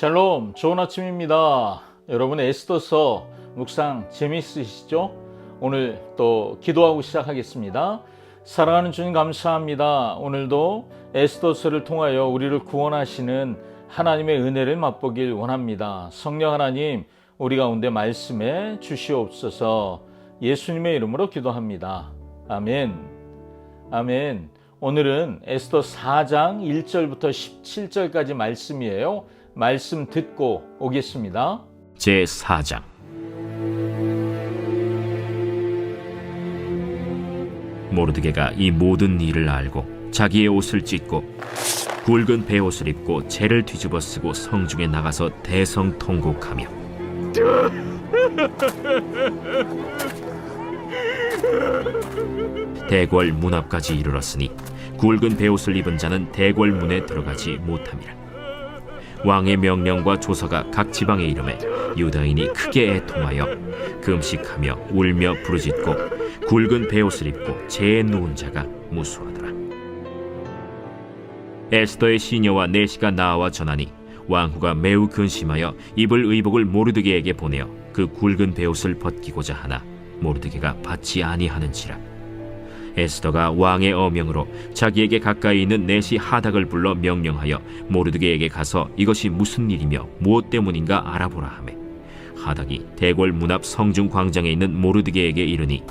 샬롬, 좋은 아침입니다. 여러분 에스더서 묵상 재미있으시죠? 오늘 또 기도하고 시작하겠습니다. 사랑하는 주님 감사합니다. 오늘도 에스더서를 통하여 우리를 구원하시는 하나님의 은혜를 맛보길 원합니다. 성령 하나님, 우리 가운데 말씀해 주시옵소서 예수님의 이름으로 기도합니다. 아멘. 아멘. 오늘은 에스더 4장 1절부터 17절까지 말씀이에요. 말씀 듣고 오겠습니다. 제 4장 모르드게가 이 모든 일을 알고 자기의 옷을 찢고 굵은 베옷을 입고 재를 뒤집어 쓰고 성중에 나가서 대성 통곡하며 대궐 문 앞까지 이르렀으니 굵은 베옷을 입은 자는 대궐 문에 들어가지 못함이라 왕의 명령과 조서가 각 지방에 이름에 유다인이 크게 애통하여 금식하며 울며 부르짖고 굵은 베옷을 입고 재에 누운 자가 무수하더라. 에스더의 시녀와 내시가 나와 전하니 왕후가 매우 근심하여 입을 의복을 모르드게에게 보내어 그 굵은 베옷을 벗기고자 하나 모르드게가 받지 아니하는지라. 에스더가 왕의 어명으로 자기에게 가까이 있는 내시 하닥을 불러 명령하여 모르드게에게 가서 이것이 무슨 일이며 무엇 때문인가 알아보라 하매 하닥이 대궐 문 앞 성중 광장에 있는 모르드게에게 이르니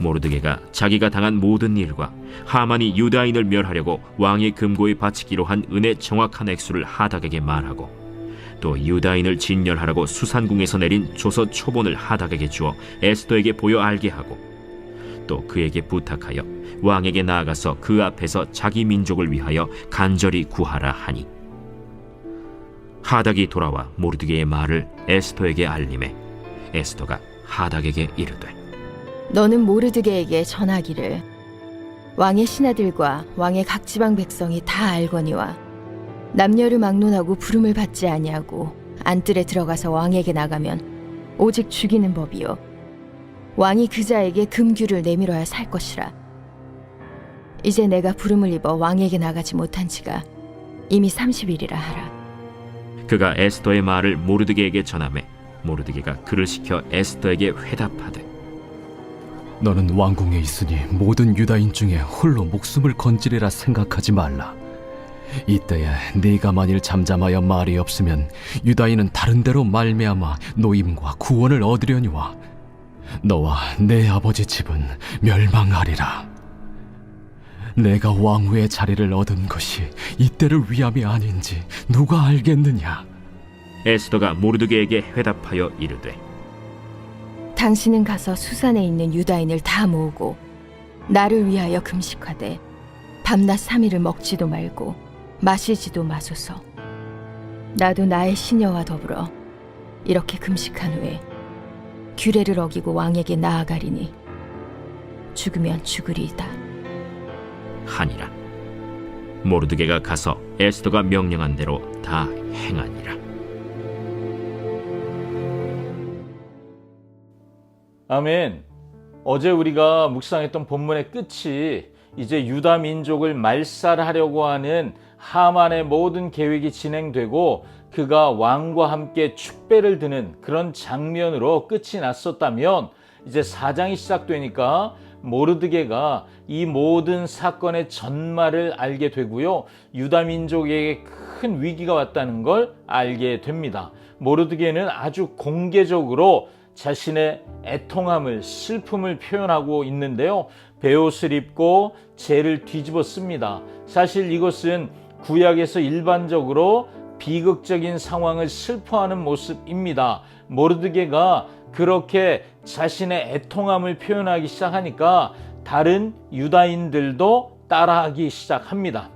모르드게가 자기가 당한 모든 일과 하만이 유다인을 멸하려고 왕의 금고에 바치기로 한 은의 정확한 액수를 하닥에게 말하고 또 유다인을 진멸하라고 수산궁에서 내린 조서 초본을 하닥에게 주어 에스더에게 보여 알게 하고 또 그에게 부탁하여 왕에게 나아가서 그 앞에서 자기 민족을 위하여 간절히 구하라 하니. 하닥이 돌아와 모르드게의 말을 에스더에게 알림해 에스더가 하닥에게 이르되 너는 모르드게에게 전하기를 왕의 신하들과 왕의 각 지방 백성이 다 알거니와 남녀를 막론하고 부름을 받지 아니하고 안뜰에 들어가서 왕에게 나가면 오직 죽이는 법이요 왕이 그자에게 금규를 내밀어야 살 것이라 이제 내가 부름을 입어 왕에게 나가지 못한 지가 이미 30일이라 하라 그가 에스더의 말을 모르드게에게 전하매 모르드게가 그를 시켜 에스더에게 회답하되 너는 왕궁에 있으니 모든 유다인 중에 홀로 목숨을 건지리라 생각하지 말라. 이때에 네가 만일 잠잠하여 말이 없으면 유다인은 다른 데로 말미암아 노임과 구원을 얻으려니와 너와 내 아버지 집은 멸망하리라. 내가 왕후의 자리를 얻은 것이 이때를 위함이 아닌지 누가 알겠느냐? 에스더가 모르드게에게 회답하여 이르되 당신은 가서 수산에 있는 유다인을 다 모으고 나를 위하여 금식하되 밤낮 삼일을 먹지도 말고 마시지도 마소서. 나도 나의 시녀와 더불어 이렇게 금식한 후에 규례를 어기고 왕에게 나아가리니 죽으면 죽으리이다. 하니라 모르드게가 가서 에스더가 명령한 대로 다 행하니라 아멘. 어제 우리가 묵상했던 본문의 끝이 이제 유다 민족을 말살하려고 하는 하만의 모든 계획이 진행되고 그가 왕과 함께 축배를 드는 그런 장면으로 끝이 났었다면 이제 사장이 시작되니까 모르드게가 이 모든 사건의 전말을 알게 되고요. 유다 민족에게 큰 위기가 왔다는 걸 알게 됩니다. 모르드게는 아주 공개적으로 자신의 애통함을 슬픔을 표현하고 있는데요. 베옷을 입고 재를 뒤집어 씁니다. 사실 이것은 구약에서 일반적으로 비극적인 상황을 슬퍼하는 모습입니다. 모르드게가 그렇게 자신의 애통함을 표현하기 시작하니까 다른 유다인들도 따라하기 시작합니다.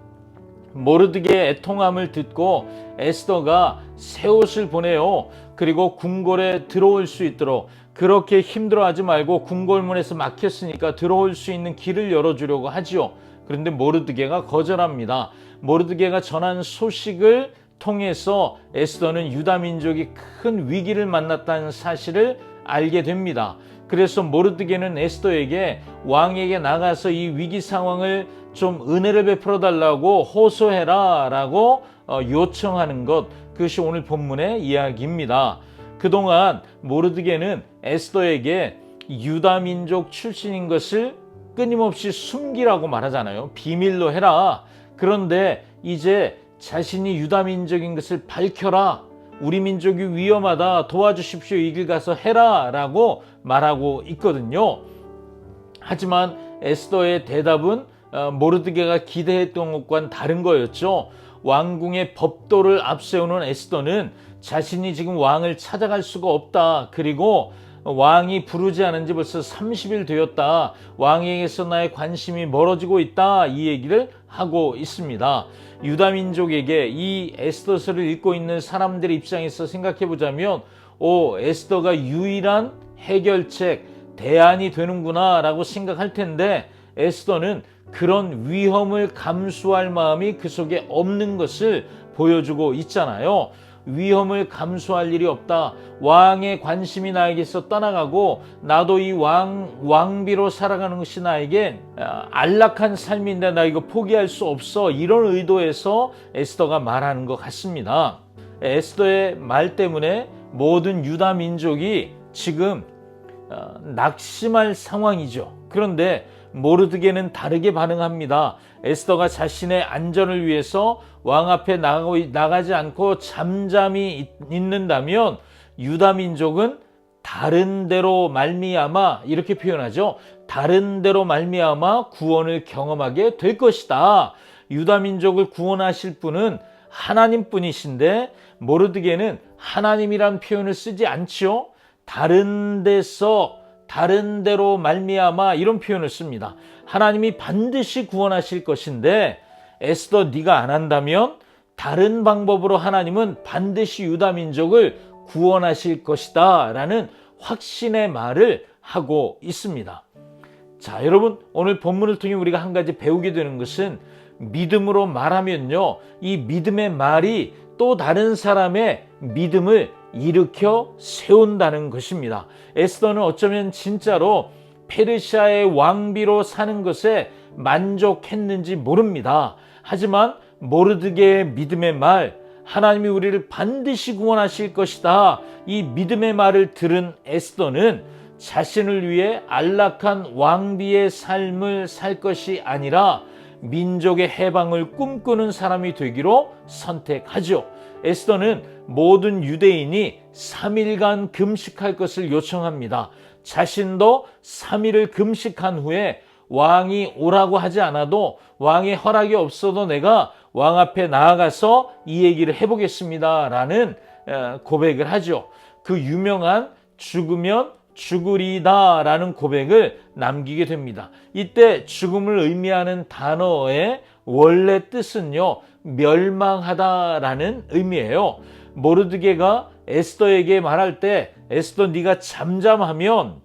모르드게의 애통함을 듣고 에스더가 새 옷을 보내요. 그리고 궁궐에 들어올 수 있도록 그렇게 힘들어하지 말고 궁궐문에서 막혔으니까 들어올 수 있는 길을 열어주려고 하지요. 그런데 모르드게가 거절합니다. 모르드게가 전한 소식을 통해서 에스더는 유다 민족이 큰 위기를 만났다는 사실을 알게 됩니다. 그래서 모르드게는 에스더에게 왕에게 나가서 이 위기 상황을 좀 은혜를 베풀어 달라고 호소해라라고 어, 요청하는 것 그것이 오늘 본문의 이야기입니다. 그동안 모르드게는 에스더에게 유다 민족 출신인 것을 끊임없이 숨기라고 말하잖아요. 비밀로 해라. 그런데 이제 자신이 유다 민족인 것을 밝혀라. 우리 민족이 위험하다. 도와주십시오. 이 길 가서 해라. 라고 말하고 있거든요. 하지만 에스더의 대답은 어, 모르드게가 기대했던 것과는 다른 거였죠. 왕궁의 법도를 앞세우는 에스더는 자신이 지금 왕을 찾아갈 수가 없다. 그리고 왕이 부르지 않은 지 벌써 30일 되었다. 왕에게서 나의 관심이 멀어지고 있다. 이 얘기를 하고 있습니다. 유다 민족에게 이 에스더서를 읽고 있는 사람들의 입장에서 생각해 보자면 오, 에스더가 유일한 해결책, 대안이 되는구나 라고 생각할 텐데 에스더는 그런 위험을 감수할 마음이 그 속에 없는 것을 보여주고 있잖아요. 위험을 감수할 일이 없다. 왕의 관심이 나에게서 떠나가고 나도 이 왕 왕비로 살아가는 것이 나에게 아, 안락한 삶인데 나 이거 포기할 수 없어. 이런 의도에서 에스더가 말하는 것 같습니다. 에스더의 말 때문에 모든 유다 민족이 지금 어, 낙심할 상황이죠. 그런데 모르드게는 다르게 반응합니다. 에스더가 자신의 안전을 위해서 왕 앞에 나가지 않고 잠잠히 있- 있는다면 유다 민족은 다른 데로 말미암아 이렇게 표현하죠. 다른 데로 말미암아 구원을 경험하게 될 것이다. 유다 민족을 구원하실 분은 하나님뿐이신데 모르드게는 하나님이란 표현을 쓰지 않지요. 다른 데서 다른 데로 말미암아 이런 표현을 씁니다. 하나님이 반드시 구원하실 것인데 에스더 네가 안 한다면 다른 방법으로 하나님은 반드시 유다 민족을 구원하실 것이다라는 확신의 말을 하고 있습니다. 자, 여러분 오늘 본문을 통해 우리가 한 가지 배우게 되는 것은 믿음으로 말하면요. 이 믿음의 말이 또 다른 사람의 믿음을 일으켜 세운다는 것입니다. 에스더는 어쩌면 진짜로 페르시아의 왕비로 사는 것에 만족했는지 모릅니다. 하지만 모르드게의 믿음의 말, 하나님이 우리를 반드시 구원하실 것이다. 이 믿음의 말을 들은 에스더는 자신을 위해 안락한 왕비의 삶을 살 것이 아니라 민족의 해방을 꿈꾸는 사람이 되기로 선택하죠. 에스더는 모든 유대인이 3일간 금식할 것을 요청합니다. 자신도 3일을 금식한 후에 왕이 오라고 하지 않아도 왕의 허락이 없어도 내가 왕 앞에 나아가서 이 얘기를 해보겠습니다. 라는 어, 고백을 하죠. 그 유명한 죽으면 죽으리다 라는 고백을 남기게 됩니다. 이때 죽음을 의미하는 단어의 원래 뜻은요, 멸망하다 라는 의미예요. 모르드게가 에스더에게 말할 때 에스더 네가 잠잠하면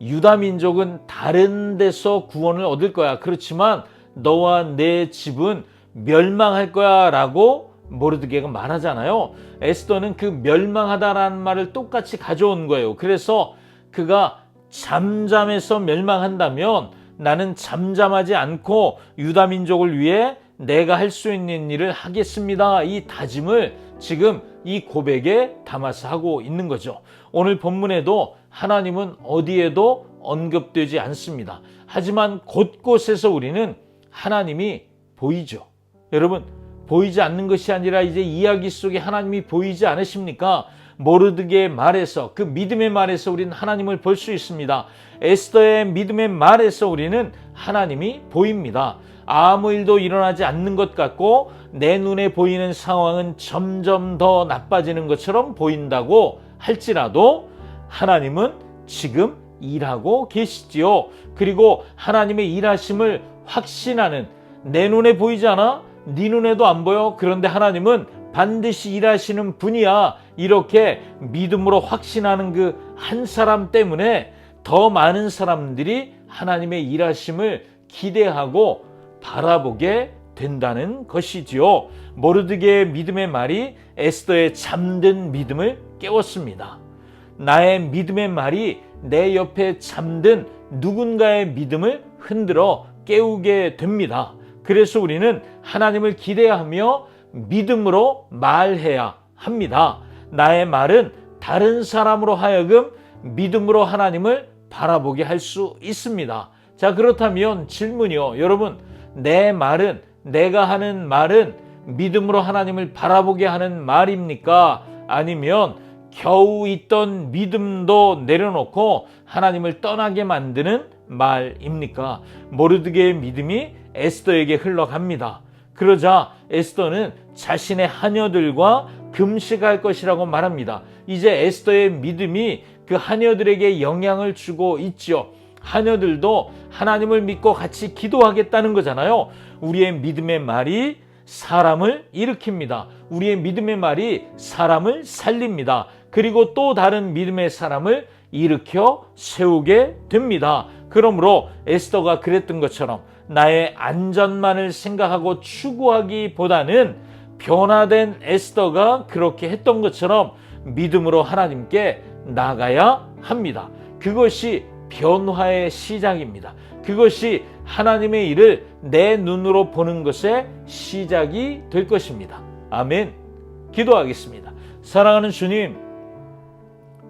유다 민족은 다른 데서 구원을 얻을 거야. 그렇지만 너와 내 집은 멸망할 거야 라고 모르드게가 말하잖아요. 에스더는 그 멸망하다라는 말을 똑같이 가져온 거예요. 그래서 그가 잠잠해서 멸망한다면 나는 잠잠하지 않고 유다 민족을 위해 내가 할 수 있는 일을 하겠습니다. 이 다짐을 지금 이 고백에 담아서 하고 있는 거죠. 오늘 본문에도 하나님은 어디에도 언급되지 않습니다. 하지만 곳곳에서 우리는 하나님이 보이죠. 여러분, 보이지 않는 것이 아니라 이제 이야기 속에 하나님이 보이지 않으십니까? 모르드게의 말에서 그 믿음의 말에서 우리는 하나님을 볼 수 있습니다. 에스더의 믿음의 말에서 우리는 하나님이 보입니다. 아무 일도 일어나지 않는 것 같고 내 눈에 보이는 상황은 점점 더 나빠지는 것처럼 보인다고 할지라도 하나님은 지금 일하고 계시지요. 그리고 하나님의 일하심을 확신하는 내 눈에 보이지 않아? 네 눈에도 안 보여? 그런데 하나님은 반드시 일하시는 분이야. 이렇게 믿음으로 확신하는 그 한 사람 때문에 더 많은 사람들이 하나님의 일하심을 기대하고 바라보게 된다는 것이지요. 모르드게의 믿음의 말이 에스더의 잠든 믿음을 깨웠습니다. 나의 믿음의 말이 내 옆에 잠든 누군가의 믿음을 흔들어 깨우게 됩니다. 그래서 우리는 하나님을 기대하며 믿음으로 말해야 합니다. 나의 말은 다른 사람으로 하여금 믿음으로 하나님을 바라보게 할 수 있습니다. 자, 그렇다면 질문이요. 여러분, 내 말은, 내가 하는 말은 믿음으로 하나님을 바라보게 하는 말입니까? 아니면 겨우 있던 믿음도 내려놓고 하나님을 떠나게 만드는 말입니까? 모르드게의 믿음이 에스더에게 흘러갑니다. 그러자 에스더는 자신의 하녀들과 금식할 것이라고 말합니다. 이제 에스더의 믿음이 그 하녀들에게 영향을 주고 있죠. 하녀들도 하나님을 믿고 같이 기도하겠다는 거잖아요. 우리의 믿음의 말이 사람을 일으킵니다. 우리의 믿음의 말이 사람을 살립니다. 그리고 또 다른 믿음의 사람을 일으켜 세우게 됩니다. 그러므로 에스더가 그랬던 것처럼 나의 안전만을 생각하고 추구하기보다는 변화된 에스더가 그렇게 했던 것처럼 믿음으로 하나님께 나가야 합니다. 그것이 변화의 시작입니다. 그것이 하나님의 일을 내 눈으로 보는 것의 시작이 될 것입니다. 아멘. 기도하겠습니다. 사랑하는 주님,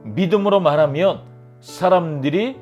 믿음으로 말하면 사람들이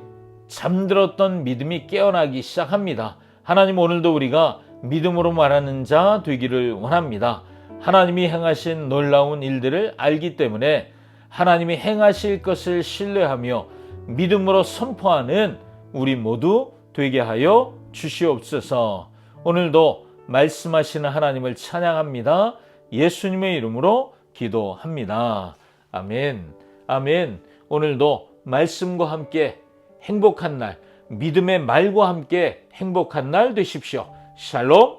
잠들었던 믿음이 깨어나기 시작합니다. 하나님 오늘도 우리가 믿음으로 말하는 자 되기를 원합니다. 하나님이 행하신 놀라운 일들을 알기 때문에 하나님이 행하실 것을 신뢰하며 믿음으로 선포하는 우리 모두 되게 하여 주시옵소서. 오늘도 말씀하시는 하나님을 찬양합니다. 예수님의 이름으로 기도합니다. 아멘. 아멘. 오늘도 말씀과 함께 행복한 날, 믿음의 말과 함께 행복한 날 되십시오. 샬롬.